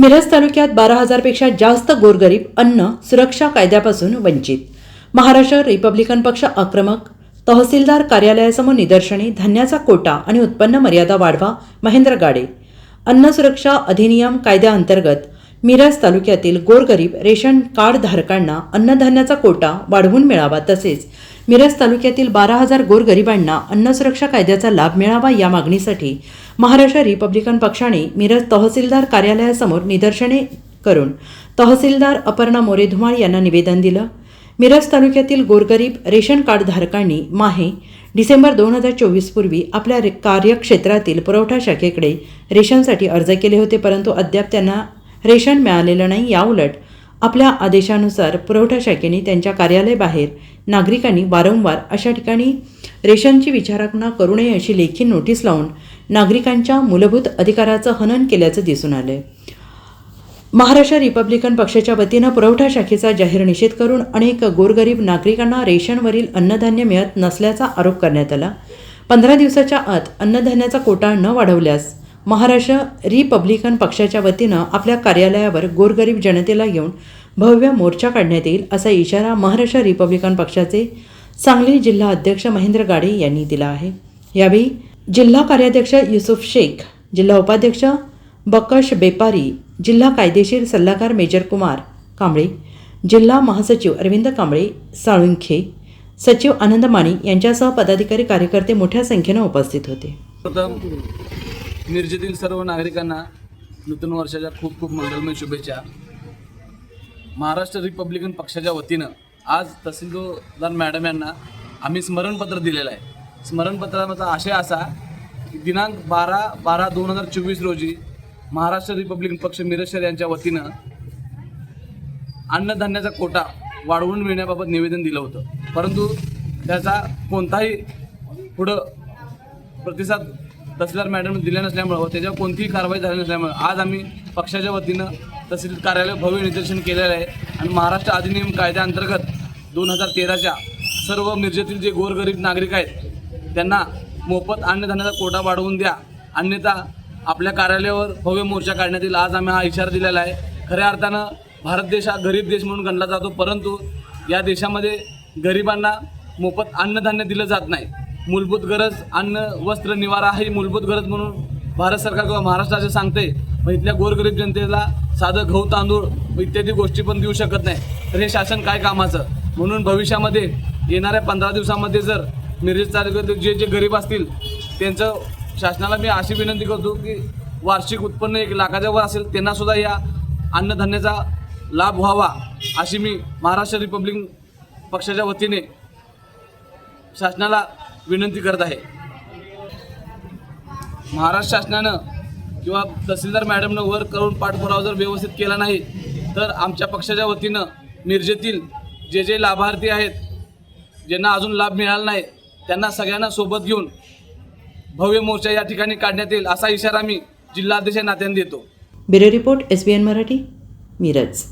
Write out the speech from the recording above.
मिरज तालुक्यात बारा हजारपेक्षा जास्त गोरगरीब अन्न सुरक्षा कायद्यापासून वंचित. महाराष्ट्र रिपब्लिकन पक्ष आक्रमक. तहसीलदार कार्यालयासमोर निदर्शने धान्याचा कोटा आणि उत्पन्न मर्यादा वाढवा महेंद्र गाडे. अन्न सुरक्षा अधिनियम कायद्याअंतर्गत मिरज तालुक्यातील गोरगरीब रेशन कार्ड धारकांना अन्नधान्याचा कोटा वाढवून मिळावा तसेच मिरज तालुक्यातील बारा हजार गोरगरिबांना अन्न सुरक्षा कायद्याचा लाभ मिळावा या मागणीसाठी महाराष्ट्र रिपब्लिकन पक्षाने मिरज तहसीलदार कार्यालयासमोर निदर्शने करून तहसीलदार अपर्णा मोरे धुमाळ यांना निवेदन दिलं. मिरज तालुक्यातील गोरगरीब रेशन कार्ड धारकांनी माहे डिसेंबर दोन हजार चोवीस पूर्वी आपल्या रे- कार्यक्षेत्रातील पुरवठा शाखेकडे रेशनसाठी अर्ज केले होते परंतु अद्याप त्यांना रेशन मिळालेलं नाही याउलट आपल्या आदेशानुसार पुरवठा शाखेने त्यांच्या कार्यालयाबाहेर नागरिकांनी वारंवार अशा ठिकाणी रेशनची विचारणा करू नये अशी लेखी नोटीस लावून नागरिकांच्या मूलभूत अधिकाराचं हनन केल्याचं दिसून आलंय. महाराष्ट्र रिपब्लिकन पक्षाच्या वतीनं पुरवठा शाखेचा जाहीर निषेध करून अनेक गोरगरीब नागरिकांना रेशनवरील अन्नधान्य मिळत नसल्याचा आरोप करण्यात आला. पंधरा दिवसाच्या आत अन्नधान्याचा कोटा न वाढवल्यास महाराष्ट्र रिपब्लिकन पक्षाच्या वतीनं आपल्या कार्यालयावर गोरगरीब जनतेला घेऊन भव्य मोर्चा काढण्यात येईल असा इशारा महाराष्ट्र रिपब्लिकन पक्षाचे सांगली जिल्हा अध्यक्ष महेंद्र गाडे यांनी दिला आहे. यावेळी जिल्हा कार्याध्यक्ष युसुफ शेख जिल्हा उपाध्यक्ष बकश बेपारी जिल्हा कायदेशीर सल्लागार मेजर कुमार कांबळे जिल्हा महासचिव अरविंद कांबळे साळुंखे सचिव आनंद माणी यांच्यासह पदाधिकारी कार्यकर्ते मोठ्या संख्येनं उपस्थित होते. मिरजेतील सर्व नागरिकांना नूतन वर्षाच्या खूप खूप मंगलमय शुभेच्छा. महाराष्ट्र रिपब्लिकन पक्षाच्या वतीनं आज तहसीलदार मॅडम यांना आम्ही स्मरणपत्र दिलेलं आहे. स्मरणपत्राचा आशय असा की दिनांक बारा बारा दोन हजार चोवीस रोजी महाराष्ट्र रिपब्लिकन पक्ष मिरज शहर यांच्या वतीनं अन्नधान्याचा कोटा वाढवून मिळण्याबाबत निवेदन दिलं होतं. परंतु त्याचा कोणताही पुढं प्रतिसाद तहसीलदार मॅडम दिल्या नसल्यामुळं व त्याच्यावर कोणतीही कारवाई झाली नसल्यामुळं आज आम्ही पक्षाच्या वतीनं तहसील कार्यालय भव्य निदर्शन केलेलं आहे आणि महाराष्ट्र अधिनियम कायद्याअंतर्गत दोन हजार तेराच्या सर्व मिरजेतील जे गोरगरीब नागरिक आहेत त्यांना मोफत अन्नधान्याचा कोटा वाढवून द्या. अन्यथा आपल्या कार्यालयावर भव्य मोर्चा काढण्यात येईल आज आम्ही हा इशारा दिलेला आहे. खऱ्या अर्थानं भारत देश हा गरीब देश म्हणून गणला जातो परंतु या देशामध्ये गरिबांना मोफत अन्नधान्य दिलं जात नाही. मूलभूत गरज अन्न वस्त्र निवारा ही मूलभूत गरज म्हणून भारत सरकार किंवा महाराष्ट्राचे सांगते. पण इथल्या गोरगरीब जनतेला साधं गहू तांदूळ इत्यादी गोष्टी पण देऊ शकत नाही. तर हे शासन काय कामाचं? म्हणून भविष्यामध्ये येणाऱ्या पंधरा दिवसामध्ये जर मिरज तालुक्यात जे जे गरीब असतील त्यांचं शासनाला मी अशी विनंती करतो की वार्षिक उत्पन्न एक लाखाच्या वर असेल त्यांनासुद्धा या अन्नधान्याचा लाभ व्हावा अशी मी महाराष्ट्र रिपब्लिक पक्षाच्या वतीने शासनाला विनंती करत आहे. महाराष्ट्र शासनानं किंवा तहसीलदार मॅडमनं वर करून पाठपुरावा जर व्यवस्थित केला नाही तर आमच्या पक्षाच्या वतीनं मिरजेतील जे जे लाभार्थी आहेत ज्यांना अजून लाभ मिळाला नाही त्यांना सगळ्यांना सोबत घेऊन भव्य मोर्चा या ठिकाणी काढण्यात येईल असा इशारा मी जिल्हाध्यक्ष नात्याने देतो. Bureau report S B N Marathi Miraj.